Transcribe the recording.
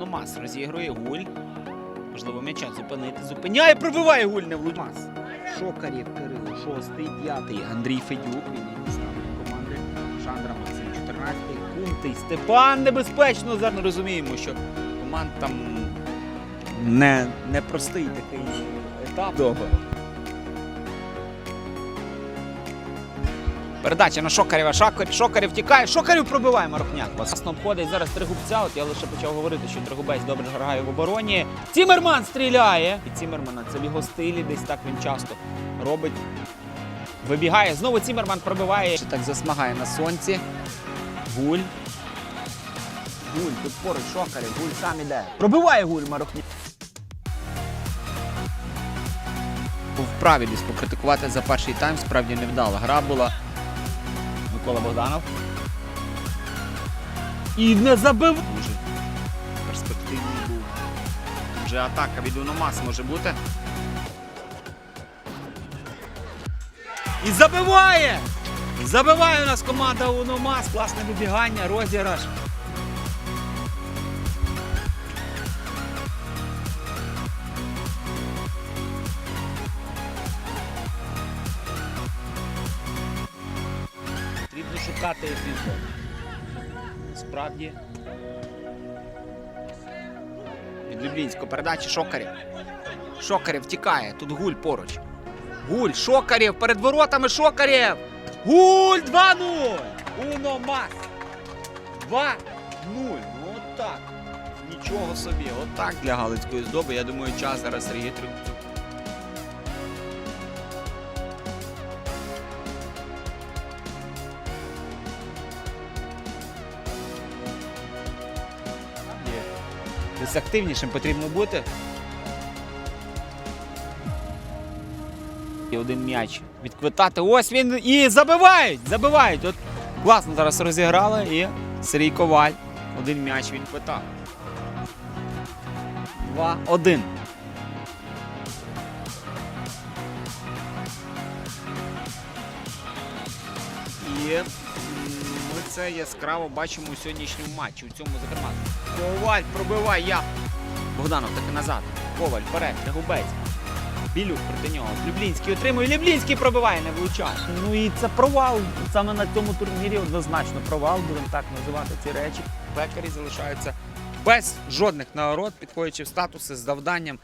Уномас розігрує гуль. Можливо, м'яча зупинити. Зупиняє, пробиває гуль не влучмас. Шокарів Кирило, шостий, п'ятий. Андрій Федюк, він наставник команди. Шандра Максим, 14-й. Кунтий Степан небезпечно. Зараз розуміємо, що команд там не, непростий такий етап. Добре. Передача на Шокарєва. Шокар, Шокарів тікає. Шокарів пробиває Марохняк. Власно обходить зараз Тригубця. От я лише почав говорити, що Тригубець добре грає в обороні. Цімерман стріляє. І Цімермана це в його стилі, десь так він часто робить. Вибігає. Знову Цімерман пробиває. Ще так засмагає на сонці. Гуль. Гуль, тут поруч Шокарів. Гуль сам іде. Пробиває гуль Марохняк. Був вправі десь покритикувати за перший тайм. Справді невдала гра була. Микола Богданов. І не забив. Дуже перспективний був. Вже атака від Уномас може бути. І забиває! Забиває у нас команда Уномас. Класне вибігання, розіграш. Потрібно шукати епізод. Справді. Від Люблінського передачі Шокарів. Шокарів тікає. Тут гуль поруч. Гуль, Шокарів перед воротами Шокарів. Гуль 2-0. Уномас. 2-0. Ну отак. Нічого собі. Отак для Галицької здоби. Я думаю, час зараз Сергій Трибцюк. Десь активнішим потрібно бути. І один м'яч відквитати. Ось він і забивають! Забивають! От класно зараз розіграли і Сергій Коваль. Один м'яч відквитав. Два-один. І м, ми це яскраво бачимо у сьогоднішньому матчі. У цьому зокрема. Коваль пробиває я. Богданов таки назад. Коваль вперед, Губець. Білюк проти нього. Люблінський отримує. Люблінський пробиває, не влучає. Ну і це провал. Саме на цьому турнірі однозначно провал, будемо так називати ці речі. Пекарі залишаються без жодних нагород, підходячи в статуси з завданням